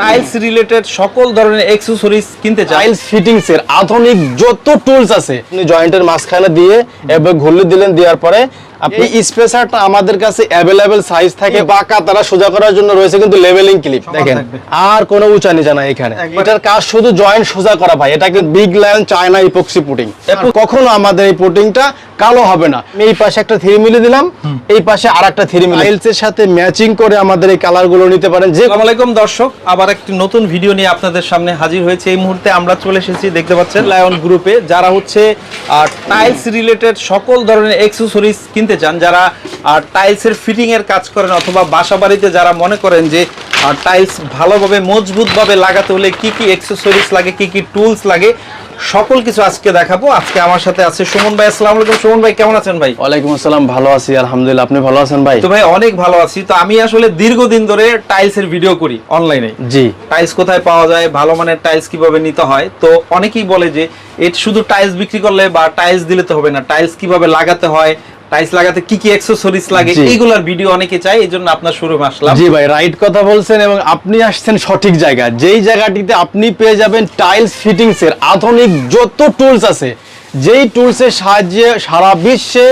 Tiles related সকল ধরনের accessories কিনতে চান। টাইলস ফিটিংস এর আধুনিক যত টুলস আছে জয়েন্টের মাঝখানে দিয়ে, এবার ঘুরলে দিলেন, দেওয়ার পরে আপনি স্পেসারটা আমাদের কাছে অ্যাভেলেবেল সাইজ থাকে বাঁকা তারা সোজা করার জন্য রয়েছে কিন্তু লেভেলিং ক্লিপ দেখেন। আর কোনো উঁচা নিচা নাই এখানে। এটার কাজ শুধু জয়েন্ট সোজা করা ভাই এটাকে big lion China epoxy putting কখনো আমাদের এই পুটিংটা কালো হবে না। এই পাশে একটা থ্রি মিলি দিলাম এই পাশে আর একটা থ্রি মিলি এর সাথে ম্যাচিং করে আমাদের এই কালারগুলো নিতে পারেন। যে আলাইকুম দর্শক আবার একটি নতুন ভিডিও নিয়ে আপনাদের সামনে হাজির হয়েছে। এই মুহূর্তে আমরা চলে এসেছি দেখতে পাচ্ছেন লায়ন গ্রুপে যারা হচ্ছে টাইলস রিলেটেড সকল ধরনের অ্যাক্সেসরিজ কিনতে চান যারা টাইলসের ফিটিং এর কাজ করেন অথবা বাসা বাড়িতে যারা মনে করেন যে টাইলস ভালোভাবে মজবুতভাবে লাগাতে হলে কি কি অ্যাক্সেসরিজ লাগে কি কি টুলস লাগে সকল কিছু আজকে দেখাবো। আজকে আমার সাথে আছে সুমন ভাই আসসালামু আলাইকুম সুমন ভাই কেমন আছেন ভাই? ওয়ালাইকুম আসসালাম ভালো আছি আলহামদুলিল্লাহ আপনি ভালো আছেন ভাই? তো ভাই অনেক ভালো আছি। তো আমি আসলে দীর্ঘদিন ধরে টাইলসের ভিডিও করি অনলাইনে জি। টাইলস কোথায় পাওয়া যায় ভালো মানের টাইলস কীভাবে নিতে হয়? তো অনেকেই বলে যে এর শুধু টাইলস বিক্রি করলে বা টাইলস দিলে তো হবে না টাইলস কীভাবে লাগাতে হয় টাইলস লাগাতে কি কি অ্যাক্সেসরিজ লাগে। এইগুলোর ভিডিও অনেকে চাই এই জন্য আপনার শোরুমে আসলাম। জি ভাই রাইট কথা বলছেন এবং আপনি আসছেন সঠিক জায়গা। যেই জায়গাটিতে আপনি পেয়ে যাবেন টাইলস ফিটিংস এর আধুনিক যত টুলস আছে যেই টুলসের সাহায্যে সারা বিশ্বে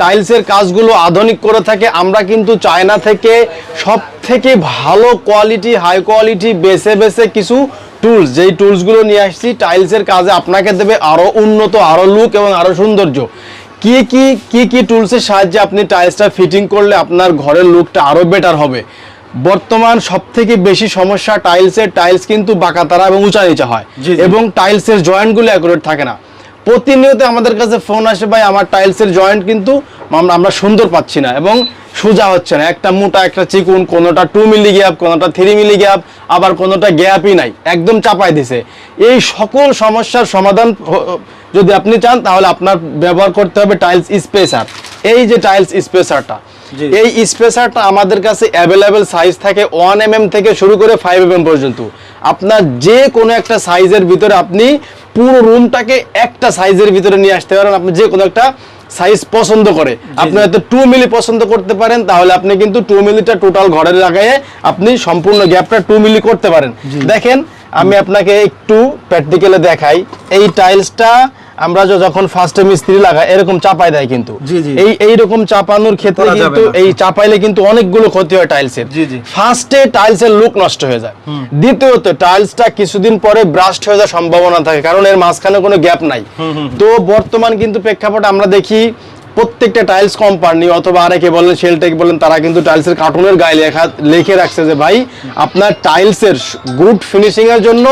টাইলসের কাজগুলো আধুনিক করে থাকে আমরা কিন্তু চায়না থেকে সব থেকে ভালো কোয়ালিটি হাই কোয়ালিটি বেছে বেছে কিছু টুলস যেই টুলসগুলো নিয়ে আসছি টাইলসের কাজে আপনাকে দেবে আরও উন্নত আরও লুক এবং আরও সৌন্দর্য। কি কি কি কি টুলসের সাহায্যে আপনি টাইলসটা ফিটিং করলে আপনার ঘরের লুকটা আরও বেটার হবে? বর্তমান সব থেকে বেশি সমস্যা টাইলসের টাইলস কিন্তু বাঁকা তারা এবং উঁচা নিচা হয়। এবং টাইলসের জয়েন্টগুলো অ্যাকুরেট থাকে না। প্রতিনিয়ত আমাদের কাছে ফোন আসে, ভাই, আমার টাইলসের জয়েন্ট কিন্তু আমরা সুন্দর পাচ্ছি না এবং সোজা হচ্ছে না, একটা মোটা, একটা চিকুন, কোনোটা টু মিলি গ্যাপ কোনোটা থ্রি মিলি গ্যাপ আবার কোনোটা গ্যাপই নাই, একদম চাপাই দিছে এই সকল সমস্যার সমাধান যদি আপনি চান, তাহলে আপনার ব্যবহার করতে হবে টাইলস স্পেসার এই যে টাইলস স্পেসারটা। এই স্পেসারটা আমাদের কাছে অ্যাভেলেবেল সাইজ থাকে ওয়ান এম এম থেকে শুরু করে ফাইভ এম পর্যন্ত। আপনার যে কোনো একটা সাইজের ভিতরে আপনি পুরো রুমটাকে একটা সাইজের ভিতরে নিয়ে আসতে পারেন। আপনি যে কোনো একটা সাইজ পছন্দ করে। আপনি হয়তো টু মিলি পছন্দ করতে পারেন তাহলে আপনি কিন্তু টু মিলিটা টোটাল ঘরের লাগায়ে আপনি সম্পূর্ণ গ্যাপটা টু মিলি করতে পারেন। দেখেন আমি আপনাকে একটু প্র্যাকটিক্যালে দেখাই। এই টাইলসটা আমরা যখন ফার্স্ট টাইম মিস্ত্রি লাগাই এরকম চাপাই দেয় কিন্তু। এই এইরকম চাপানোর ক্ষেত্রে কিন্তু এই চাপাইলে কিন্তু অনেকগুলো ক্ষতি হয় টাইলসের এর। ফার্স্টে ফার্স্টে টাইলসের লুক নষ্ট হয়ে যায়। দ্বিতীয়ত টাইলসটা কিছুদিন পরে ব্রাস্ট হয়ে যাওয়ার সম্ভাবনা থাকে কারণ এর মাঝখানে কোনো গ্যাপ নাই। তো বর্তমান কিন্তু প্রেক্ষাপট আমরা দেখি প্রত্যেকটা টাইলস কোম্পানি অথবা আরেকে বলেন শেলটেক বলেন তারা কিন্তু টাইলসের কার্টুনের গায়ে লেখা লিখে রাখছে যে ভাই আপনার টাইলসের গুড ফিনিশিং এর জন্য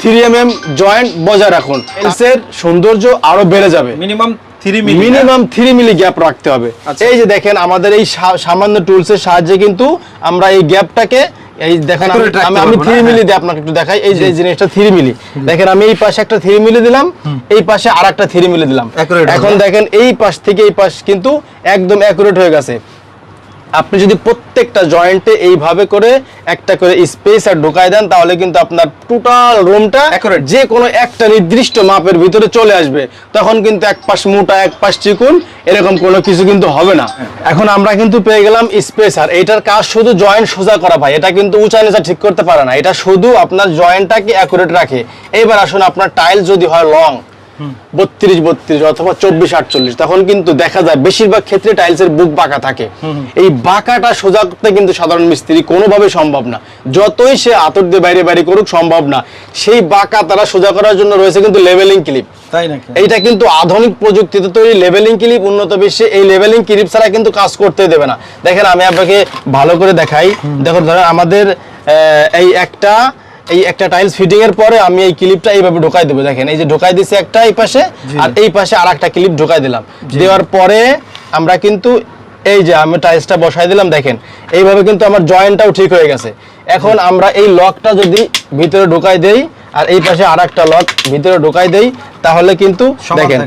থ্রি এম এম জয়েন্ট বজায় রাখুন। টাইলসের সৌন্দর্য আরও বেড়ে যাবে। Minimum three minimum three milli gap রাখতে হবে। আচ্ছা। এই যে দেখেন আমাদের এই সামান্য টুলসের সাহায্যে কিন্তু আমরা এই গ্যাপটাকে এই দেখেন আমি- থ্রি মিলি দিয়ে আপনাকে একটু দেখাই। এই যে এই জিনিসটা থ্রি মিলি দেখেন আমি এই পাশে একটা থ্রি মিলি দিলাম এই পাশে আর একটা থ্রি মিলি দিলাম এখন দেখেন এই পাশ থেকে এই পাশ কিন্তু একদম অ্যাকুরেট হয়ে গেছে। আপনি যদি প্রত্যেকটা জয়েন্টে এইভাবে করে একটা করে স্পেস আর ঢুকাই দেন তাহলে কিন্তু আপনার টোটাল রুমটা। যে কোনো একটা নির্দিষ্ট মাপের ভিতরে চলে আসবে। তখন কিন্তু এক পাশ মোটা এক পাশ চিকুন এরকম কোনো কিছু কিন্তু হবে না। এখন আমরা কিন্তু পেয়ে গেলাম স্পেসার এটার কাজ শুধু জয়েন্ট সোজা করা ভাই। এটা কিন্তু উঁচা নিচা ঠিক করতে পারে না। এটা শুধু আপনার জয়েন্টটাকে অ্যাকুরেট রাখে। এবার আসুন আপনার টাইল যদি হয় লং বত্রিশ বত্রিশ অথবা চব্বিশ আটচল্লিশ। তখন কিন্তু দেখা যায় বেশিরভাগ ক্ষেত্রে টাইলসের বুক বাঁকা থাকে। এই বাঁকাটা সোজা করতে কিন্তু সাধারণ মিস্ত্রি কোনোভাবে সম্ভব না। যতই সে আতর দিয়ে বাইরে বাইরে করুক সম্ভব না। সেই বাঁকা তারা সোজা করার জন্য রয়েছে কিন্তু লেভেলিং ক্লিপ তাই নাকি? এইটা কিন্তু আধুনিক প্রযুক্তিতে তৈরি লেভেলিং ক্লিপ উন্নত বিশ্বে এই লেভেলিং ক্লিপ ছাড়া কিন্তু কাজ করতে দেবে না। দেখেন আমি আপনাকে ভালো করে দেখাই। দেখো ধরেন আমাদের আহ, এই একটা এই একটা টাইলস ফিটিং এর পরে আমি এই ক্লিপটা এইভাবে ঢোকাই দেবো। দেখেন এই যে ঢোকাই দিছি একটা এই পাশে আর এই পাশে আর একটা ক্লিপ ঢোকাই দিলাম। দেওয়ার পরে আমরা কিন্তু এই যে আমি টাইলসটা বসাই দিলাম দেখেন এইভাবে কিন্তু আমার জয়েন্টটাও ঠিক হয়ে গেছে। এখন আমরা এই লকটা যদি ভিতরে ঢোকাই দেই আর এই পাশে আর একটা লক ভিতরে ঢোকাই দেই তাহলে কিন্তু দেখেন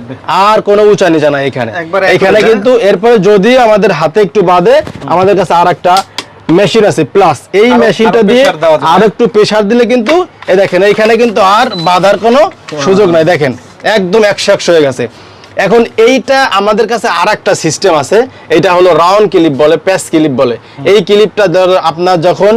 আর কোনো উঁচা নিচা নাই এখানে। এখানে কিন্তু এরপরে যদি আমাদের হাতে একটু বাদে আমাদের কাছে আর একটা মেশিন আছে প্লাস এই মেশিনটা দিয়ে। আর একটু প্রেসার দিলে কিন্তু দেখেন এইখানে কিন্তু আর বাঁধার কোনো সুযোগ নাই। দেখেন একদম একশো একশো হয়ে গেছে। এখন এইটা আমাদের কাছে আর একটা সিস্টেম আছে এটা হলো রাউন্ড ক্লিপ বলে প্যাস ক্লিপ বলে। এই ক্লিপটা ধর আপনার যখন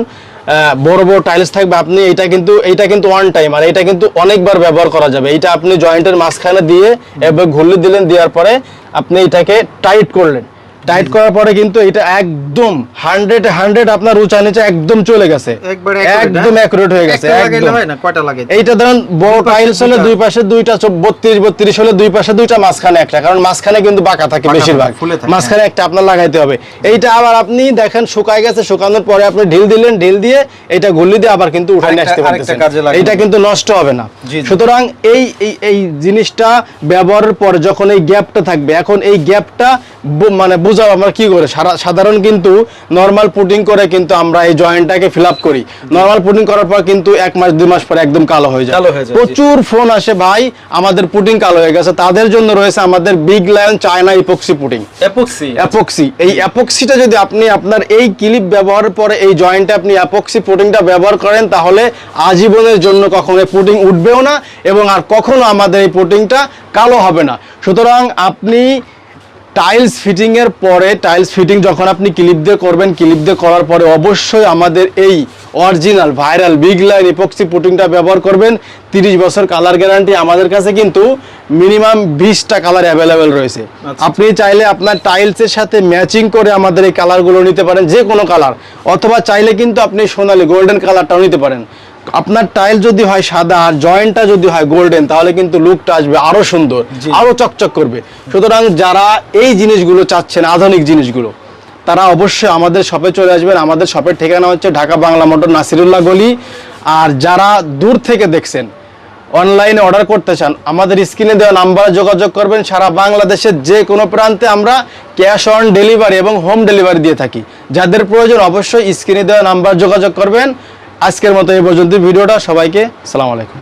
বড় বড় টাইলস থাকবে আপনি এটা কিন্তু এটা কিন্তু ওয়ান টাইম আর এটা কিন্তু অনেকবার ব্যবহার করা যাবে। এটা আপনি জয়েন্টের মাঝখানে দিয়ে এবার ঘুরলে দিলেন দেওয়ার পরে আপনি এটাকে টাইট করলেন। টাইট করার পরে কিন্তু এটা একদম হান্ড্রেড হান্ড্রেড আপনার উঁচা নিচে একদম চলে গেছে। একদম হ্যাঁ? অ্যাকুরেট হয়ে গেছে একদম। হয় না? কয়টা লাগে? এইটা ধরেন বড় টাইলস হলে দুই পাশে দুইটা বত্রিশ বত্রিশ হলে দুই পাশে দুইটা মাঝখানে একটা কারণ মাঝখানে কিন্তু বাঁকা থাকে বেশিরভাগ। মাঝখানে একটা আপনার লাগাইতে হবে। এইটা আবার আপনি দেখেন শুকায় গেছে শুকানোর পরে আপনি ঢিল দিলেন ঢিল দিয়ে এটা গুল্লি দিয়ে আবার কিন্তু উঠাই নিয়ে আসতে পারতেছেন। এইটা কিন্তু নষ্ট হবে না। সুতরাং এই এই এই জিনিসটা ব্যবহারের পরে যখন এই গ্যাপটা থাকবে এখন এই গ্যাপটা মানে বুঝাও আমরা কি করে? সাধারণ কিন্তু নর্মাল পুটিং করে কিন্তু আমরা এই জয়েন্টটাকে ফিল আপ করি। নর্মাল পুটিং করার পর কিন্তু এক মাস দুই মাস পরে একদম কালো হয়ে যায়। প্রচুর ফোন আসে ভাই আমাদের পুটিং কালো হয়ে গেছে। তাদের জন্য রয়েছে আমাদের big lion China epoxy putting epoxy epoxy এই অ্যাপক্সিটা যদি আপনি আপনার এই ক্লিপ ব্যবহারের পরে এই জয়েন্টে আপনি অ্যাপক্সি পুটিংটা ব্যবহার করেন তাহলে আজীবনের জন্য কখনো পুটিং উঠবেও না এবং আর কখনো আমাদের এই পুটিংটা কালো হবে না। সুতরাং আপনি টাইলস ফিটিং এর পরে টাইলস ফিটিং যখন আপনি ক্লিপ দিয়ে করবেন ক্লিপ দিয়ে করার পরে অবশ্যই আমাদের এই original viral big line epoxy পুটিংটা ব্যবহার করবেন। তিরিশ বছর কালার গ্যারান্টি আমাদের কাছে কিন্তু মিনিমাম বিশটা কালার অ্যাভেলেবেল রয়েছে। আচ্ছা। আপনি চাইলে আপনার টাইলসের সাথে ম্যাচিং করে আমাদের এই কালারগুলো নিতে পারেন যে কোনো কালার অথবা চাইলে কিন্তু আপনি সোনালি গোল্ডেন কালারটাও নিতে পারেন। আপনার টাইল যদি হয় সাদা আর জয়েন্টটা যদি হয় গোল্ডেন তাহলে কিন্তু লুকটা আসবে আরও সুন্দর। আরও চকচক করবে। সুতরাং যারা এই জিনিসগুলো চাচ্ছেন আধুনিক জিনিসগুলো তারা অবশ্যই আমাদের শপে চলে আসবেন। আমাদের শপের ঠিকানা হচ্ছে ঢাকা বাংলা মোটর নাসিরুল্লাহ গলি। আর যারা দূর থেকে দেখছেন অনলাইনে অর্ডার করতে চান আমাদের স্ক্রিনে দেওয়া নাম্বারে যোগাযোগ করবেন। সারা বাংলাদেশের যে কোনো প্রান্তে আমরা ক্যাশ অন ডেলিভারি এবং হোম ডেলিভারি দিয়ে থাকি। যাদের প্রয়োজন অবশ্যই স্ক্রিনে দেওয়া নাম্বার যোগাযোগ করবেন। আজকের মতো এই পর্যন্ত ভিডিওটা সবাইকে সালাম আলাইকুম।